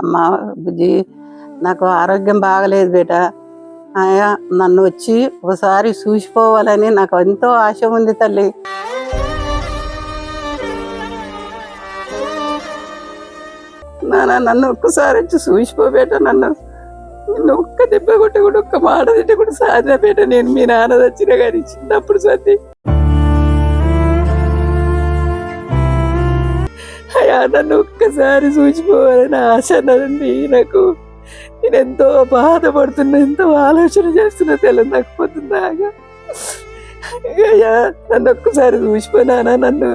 అమ్మ బుజ్జి నాకు ఆరోగ్యం బాగలేదు బేట. ఆయా నన్ను వచ్చి ఒకసారి చూసిపోవాలని నాకు ఎంతో ఆశ ఉంది తల్లి. నాన్న నన్ను ఒక్కసారి వచ్చి చూసిపోబేట నన్ను నిన్ను ఒక్క దెబ్బ కొట్టి కూడా ఒక్క మాట తిట్టి కూడా సాధిన బేట. నేను మీ నాన్న వచ్చిన కానీ చిన్నప్పుడు సర్ది అయ్యా నన్ను ఒక్కసారి చూసిపోవాలని ఆశ అన్నదండి నాకు నేను ఎంతో బాధపడుతున్నా ఎంతో ఆలోచన చేస్తున్నా తెల్లని నాకు పొద్దున్నాగా అయ్యా నన్ను ఒక్కసారి చూసిపోయినానా నన్ను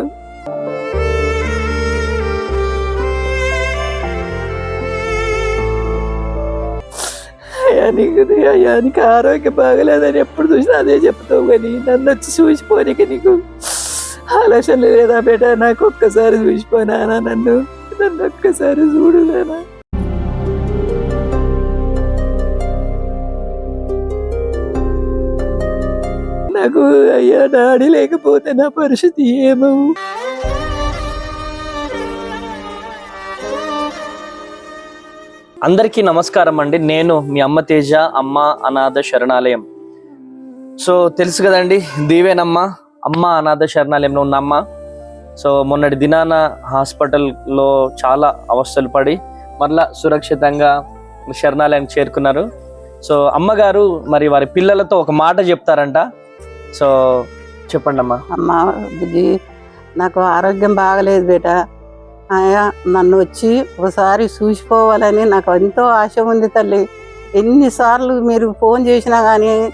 అయ్యా నీకు అయ్యా నీకు ఆరోగ్యం బాగలేదని ఎప్పుడు చూసినా అదే చెప్తావు కానీ నన్ను వచ్చి చూసిపోనీక నీకు ఆలోచన లేదా బేట? నాకు ఒక్కసారి చూసిపోయినానా నన్ను. నన్ను ఒక్కసారి చూడలేనా? నాకు అయ్యా డాడీ లేకపోతే నా పరిస్థితి ఏమవు? అందరికీ నమస్కారం అండి. నేను మీ అమ్మ తేజ అమ్మ అనాథ శరణాలయం. సో తెలుసు కదండి దీవేనమ్మ. అమ్మ అనాథ శరణాలయంలో ఉన్న అమ్మ. సో మొన్నటి దినాన హాస్పిటల్లో చాలా అవస్థలు పడి మరలా సురక్షితంగా శరణాలయం చేరుకున్నారు. సో అమ్మగారు మరి వారి పిల్లలతో ఒక మాట చెప్తారంట. సో చెప్పండి అమ్మా. అమ్మ బుజ్జి నాకు ఆరోగ్యం బాగలేదు బేట. ఆయా నన్ను వచ్చి ఒకసారి చూసిపోవాలని నాకు ఎంతో ఆశ ఉంది తల్లి. ఎన్నిసార్లు మీరు ఫోన్ చేసినా కానీ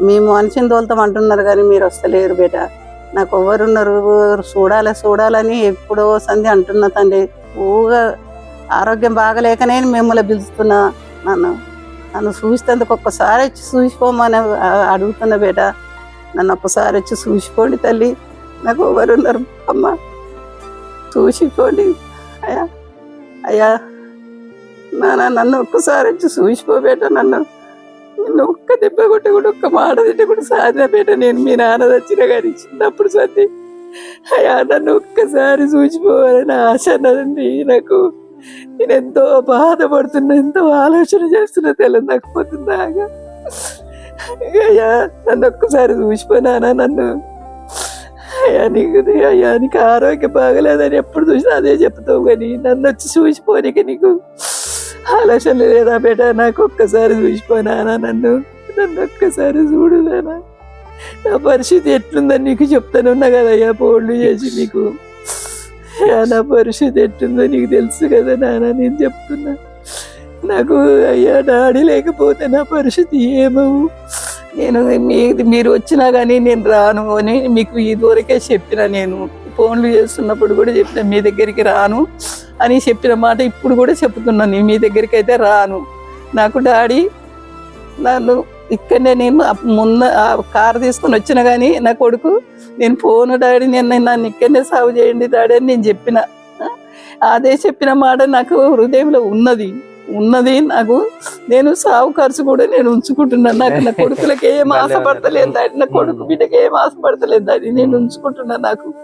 మేము మనిషిని తోలుతాం అంటున్నారు కానీ మీరు వస్తలేరు బేట. నాకు ఎవరున్నారు? చూడాలి? చూడాలని ఎప్పుడో సంధి అంటున్నా తండ్రి. ఊగా ఆరోగ్యం బాగలేకనే మిమ్మల్ని పిలుస్తున్నా నన్ను. నన్ను చూసినందుకు ఒక్కసారి వచ్చి చూసిపోమని అడుగుతున్నా బేట. నన్ను ఒక్కసారి వచ్చి చూసిపోండి తల్లి. నాకు ఎవరున్నారు? అమ్మ చూసిపోండి అయ్యా అయ్యా నాన్న నన్ను ఒక్కసారి వచ్చి చూసిపోబేట నన్ను. నిన్ను ఒక్క దెబ్బ కొట్టి కూడా ఒక్క మాట తిట్టి కూడా సాధిన నేను మీ నాన్న దచ్చిన కానీ చిన్నప్పుడు సర్ది అయ్యా నన్ను ఒక్కసారి చూసిపోవాలని ఆశ నండి నాకు. నేను ఎంతో బాధపడుతున్నా ఎంతో ఆలోచన చేస్తున్నా తెల్లని అయ్యా నన్ను ఒక్కసారి చూసిపోయినానా నన్ను. అయ్యా నీకు అయ్యా నీకు ఆరోగ్యం బాగలేదని ఎప్పుడు చూసినా అదే చెప్తావు కానీ నన్ను వచ్చి చూసిపోనీకి నీకు. ఆలోచన లేదా బేట? నాకు ఒక్కసారి చూసిపోయినానా నన్ను నన్ను? ఒక్కసారి చూడుదానా నా పరిస్థితి ఎట్లుందని నీకు చెప్తానున్నా కదయ్యా ఫోన్లు చేసి నీకు. నా పరిస్థితి ఎట్లుందో నీకు తెలుసు కదా నానా నేను చెప్తున్నా. నాకు అయ్యా డాడీ లేకపోతే నా పరిస్థితి ఏమవు? నేను మీరు వచ్చినా కానీ నేను రాను అని మీకు ఇదివరకే చెప్పిన నేను. ఫోన్లు చేస్తున్నప్పుడు కూడా చెప్పిన మీ దగ్గరికి రాను అని చెప్పిన మాట ఇప్పుడు కూడా చెప్తున్నాను మీ దగ్గరికి అయితే రాను. నాకు డాడీ నన్ను ఇక్కడనే నేను ముందు ఆ కారు తీసుకొని వచ్చిన కానీ నా కొడుకు నేను ఫోన్ డాడీ నేను నన్ను ఇక్కడనే సాగు చేయండి డాడీ అని నేను చెప్పిన. అదే చెప్పిన మాట నాకు హృదయంలో ఉన్నది. ఉన్నది నాకు. నేను సాగు ఖర్చు కూడా నేను ఉంచుకుంటున్నాను. నాకు నా కొడుకులకి ఏం ఆశపడతలేదు డాడీ. నా కొడుకు బిడ్డకి ఏం ఆశపడతలేదు డాడీ. నేను ఉంచుకుంటున్నా నాకు.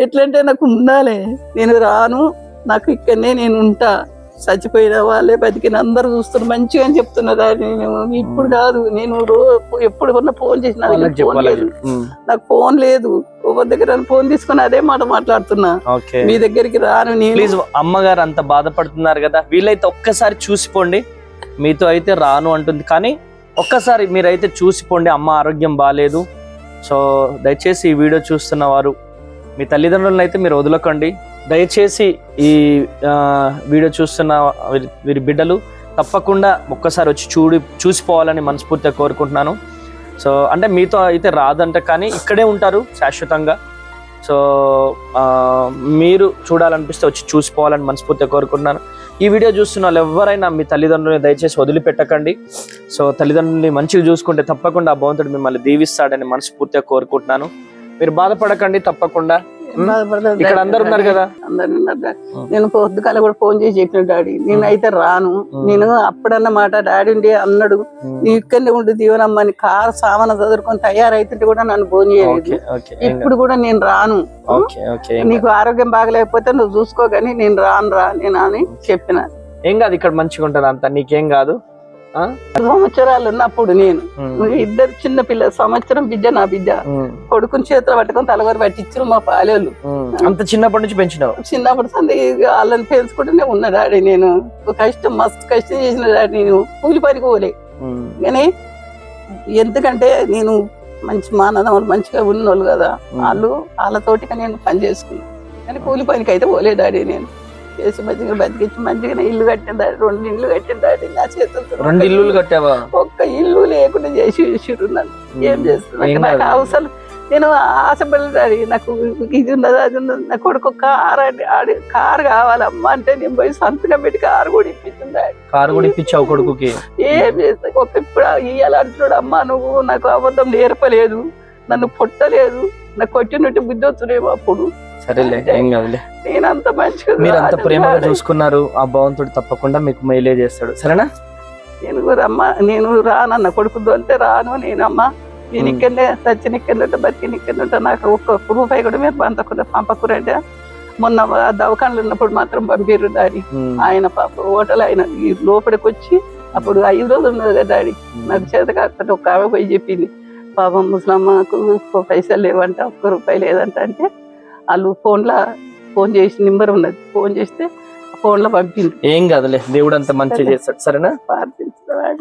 ఎట్లంటే నాకు ఉండాలి. నేను రాను. నాకు ఇక్కడనే నేను ఉంటా. చచ్చిపోయిన వాళ్ళే బతికిన అందరు చూస్తున్నారు మంచిగా అని చెప్తున్నా డాడీ నేను ఇప్పుడు కాదు నేను ఎప్పుడు కొన్నా ఫోన్ చేసిన నాకు ఫోన్ లేదు. ఒక దగ్గర ఫోన్ తీసుకొని అదే మాట మాట్లాడుతున్నా. మీ దగ్గరికి రాను నేను. ప్లీజ్ అమ్మగారు అంత బాధపడుతున్నారు కదా. వీలైతే ఒక్కసారి చూసిపోండి. మీతో అయితే రాను అంటుంది. కానీ ఒక్కసారి మీరైతే చూసిపోండి అమ్మ ఆరోగ్యం బాగాలేదు సో దయచేసి ఈ వీడియో చూస్తున్న వారు మీ తల్లిదండ్రులను అయితే మీరు వదలకండి. దయచేసి ఈ వీడియో చూస్తున్న వీరి- వీరి బిడ్డలు తప్పకుండా ఒక్కసారి వచ్చి చూడి చూసిపోవాలని మనస్ఫూర్తిగా కోరుకుంటున్నాను. సో అంటే మీతో అయితే రాదంట కానీ ఇక్కడే ఉంటారు శాశ్వతంగా. సో మీరు చూడాలనిపిస్తే వచ్చి చూసిపోవాలని మనస్ఫూర్తిగా కోరుకుంటున్నాను. ఈ వీడియో చూస్తున్న వాళ్ళు ఎవరైనా మీ తల్లిదండ్రులని దయచేసి వదిలిపెట్టకండి. సో తల్లిదండ్రుల్ని మంచిగా చూసుకుంటే తప్పకుండా ఆ భగవంతుడు మిమ్మల్ని దీవిస్తాడని మనస్ఫూర్తిగా కోరుకుంటున్నాను. మీరు బాధపడకండి తప్పకుండా. ఇక్కడ అందరు ఉన్నారు కదా? అందరు ఉన్నారు. నేను పొద్దుకాల కూడా ఫోన్ చేసి చెప్పిన డాడీ నేను అయితే రాను. నేను అప్పుడన్న మాట డాడీ ఉండి అన్నాడు. నీ ఇక్కడనే ఉండి దీవనమ్మని కారు సామాన్ చదువుకొని తయారైతుంటే కూడా నన్ను ఫోన్ చేయలేదు. ఇప్పుడు కూడా నేను రాను. నీకు ఆరోగ్యం బాగలేకపోతే నువ్వు చూసుకో కానీ నేను రాను రా నేను అని చెప్పిన. ఏం కాదు ఇక్కడ మంచిగా ఉంటుంది అంత. నీకేం కాదు? సంవత్సరాలు ఉన్నప్పుడు నేను. ఇద్దరు చిన్న పిల్ల సంవత్సరం బిడ్డ నా బిడ్డ. కొడుకుని చేతిలో పట్టుకొని తలవారు పట్టించారు మా పాలేళ్ళు. ఉమ్. అంత చిన్నప్పటి నుంచి పెంచినావు? చిన్నప్పుడు సంది వాళ్ళని పెంచుకుంటూనే ఉన్నా డాడీ నేను. కష్టం మస్తు కష్టం చేసిన డాడీ నేను. కూలి పనికి పోలే. కానీ ఎందుకంటే నేను మంచి మానదములు మంచిగా ఉన్నోళ్ళు కదా. వాళ్ళు వాళ్ళతోటిగా నేను పని చేసుకున్నాను కానీ కూలి పనికి అయితే పోలే డాడీ నేను. చేసి మంచిగా బతికించి మంచిగా ఇల్లు కట్టిన డాడీ రెండు ఇల్లు కట్టిన డాడీ నా చేతులతో రెండు ఇల్లులు కట్టావా? ఒక్క ఇల్లు లేకుండా చేసి విసిరు నన్ను. ఏం చేస్తున్నా నాకు. అవసరం. నేను ఆశపడ్డాడు నాకు ఇది ఉన్నది అది ఉన్నది. నా కొడుకు కార్ ఆడి కార్ కావాలమ్మా అంటే నేను పోయి సంతకం పెట్టి కారు కూడా ఇప్పించింది కారు కూడా ఇప్పించావు కొడుకుకి? ఏం చేస్తా ఒక ఇప్పుడు ఇయ్యాలంటున్నాడు అమ్మా నువ్వు నాకు అబద్ధం నేర్పలేదు. నన్ను పుట్టలేదు నాకు కొట్టినట్టు బుద్ధి వస్తున్నాయేమో అప్పుడు. సరేలే ఏం కాదులే. నేను అంత మంచిగా మీరు అంత ప్రేమగా. చూసుకున్నారు ఆ భగవంతుడు తప్పకుండా మీకు మేలే చేస్తాడు. సరేనా? నేను కూడా అమ్మ నేను రానన్న కొడుకు దొరితే రాను నేను అమ్మ నేను. ఇక్కడనే సచిన ఇక్కడ బతికిన ఇక్కడ ఉంటా నాకు ఒక్క రూపాయి కూడా మీరు పంపకుండా పంపకురంటే మొన్న దవాఖానలో ఉన్నప్పుడు మాత్రం పంపిర్రు డాడీ. ఆయన పాప హోటల్ ఆయన లోపలికి వచ్చి అప్పుడు ఐదు రోజులు ఉన్నది కదా డాడీ. నాకు చేత కాకపోతే ఒక ఆమె పోయి చెప్పింది. పాపం ముసలమ్మకు పైసలు లేవంట ఒక్క రూపాయి లేదంట అంటే వాళ్ళు ఫోన్లో ఫోన్ చేసి నెంబర్ ఉన్నది. ఫోన్ చేస్తే ఫోన్లో పంపింది ఏం కాదులే దేవుడు అంత మంచిగా చేస్తాడు. సరేనా? ప్రార్థించిన